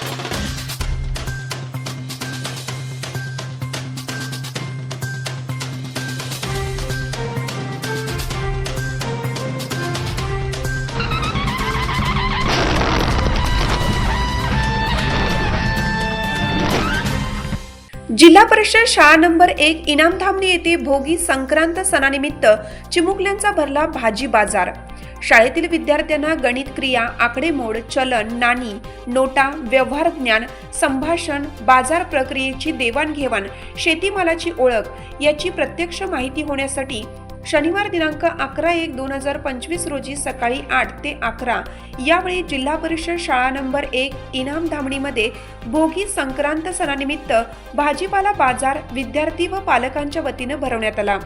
Thank you. जिल्हा परिषद शाळा नंबर एक इनामधामणी येथे भोगी संक्रांत सणानिमित्त चिमुकल्यांचा भरला भाजी बाजार. शाळेतील विद्यार्थ्यांना गणित क्रिया आकडेमोड चलन नाणी नोटा व्यवहार ज्ञान संभाषण बाजार प्रक्रियेची देवाणघेवाण शेतीमालाची ओळख याची प्रत्यक्ष माहिती होण्यासाठी शनिवार दिनांक अकरा एक दोन हजार पंचवीस रोजी सकाळी आठ ते अकरा. यावेळी जिल्हा परिषद शाळा नंबर एक इनाम धामणीमध्ये भोगी संक्रांत सणानिमित्त भाजीपाला बाजार विद्यार्थी व पालकांच्या वतीनं भरवण्यात आला.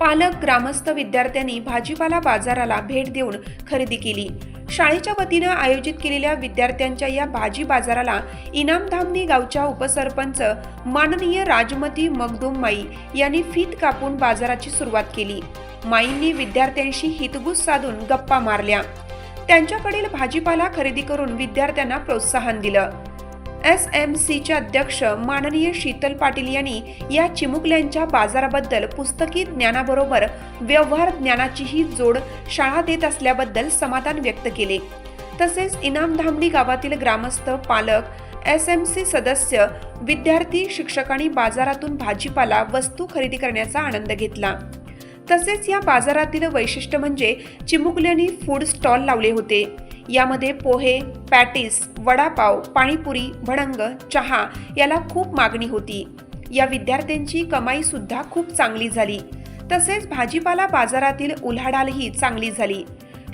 पालक ग्रामस्थ विद्यार्थ्यांनी भाजीपाला बाजाराला भेट देऊन खरेदी केली. शाळेच्या वतीनं आयोजित केलेल्या विद्यार्थ्यांच्या या भाजी बाजाराला इनामधामणी गावच्या उपसरपंच माननीय राजमती मगदूम माई यांनी फीत कापून बाजाराची सुरुवात केली. माईंनी विद्यार्थ्यांशी हितगुज साधून गप्पा मारल्या. त्यांच्याकडील भाजीपाला खरेदी करून विद्यार्थ्यांना प्रोत्साहन दिलं. एस एम सीचे अध्यक्ष माननीय शीतल पाटील यांनी या चिमुकल्यांच्या बाजाराबद्दल पुस्तकी ज्ञानाबरोबर व्यवहार ज्ञानाचीही जोड शाळा देत असल्याबद्दल समाधान व्यक्त केले. तसेच इनामधामणी गावातील ग्रामस्थ पालक एस एम सी सदस्य विद्यार्थी शिक्षकांनी बाजारातून भाजीपाला वस्तू खरेदी करण्याचा आनंद घेतला. तसेच या बाजारातील वैशिष्ट्य म्हणजे चिमुकल्यांनी फूड स्टॉल लावले होते. यामध्ये पोहे पॅटीस वडापाव पाणीपुरी भडंग चहा याला खूप मागणी होती. या विद्यार्थ्यांची कमाई सुद्धा खूप चांगली झाली. तसेच भाजीपाला बाजारातील उलाढालही चांगली झाली.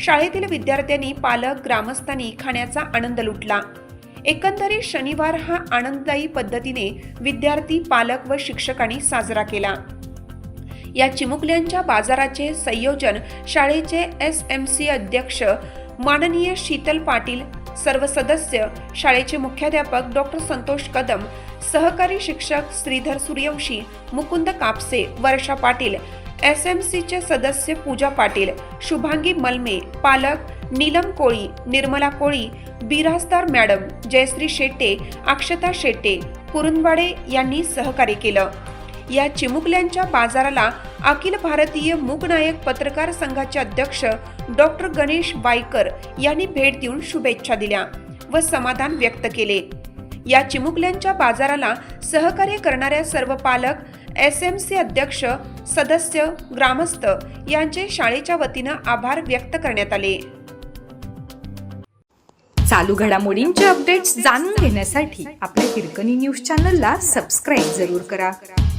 शाळेतील विद्यार्थ्यांनी पालक ग्रामस्थांनी खाण्याचा आनंद लुटला. एकंदरीत शनिवार हा आनंददायी पद्धतीने विद्यार्थी पालक व शिक्षकांनी साजरा केला. या चिमुकल्यांच्या बाजाराचे संयोजन शाळेचे एस एम सी अध्यक्ष माननीय शीतल पाटील सर्व सदस्य शाळेचे मुख्याध्यापक डॉक्टर संतोष कदम सहकारी शिक्षक श्रीधर सूर्यवंशी मुकुंद कापसे वर्षा पाटील एस एम सीचे सदस्य पूजा पाटील शुभांगी मलमे पालक नीलम कोळी निर्मला कोळी बिराजदार मॅडम जयश्री शेट्टे अक्षता शेट्टे कुरुंदवाडे यांनी सहकार्य केलं. या चिमुकल्यांच्या बाजाराला अखिल भारतीय मूकनायक पत्रकार संघाचे अध्यक्ष डॉक्टर गणेश वायकर यांनी भेट देऊन शुभेच्छा दिल्या व समाधान व्यक्त केले. या चिमुकल्यांच्या बाजाराला सहकार्य करणाऱ्या सर्व पालक एस एम सी अध्यक्ष सदस्य ग्रामस्थ यांचे शाळेच्या वतीनं आभार व्यक्त करण्यात आले. चालू घडामोडींचे अपडेट्स जाणून घेण्यासाठी आपल्या हिरकणी न्यूज चॅनलला सबस्क्राईब जरूर करा.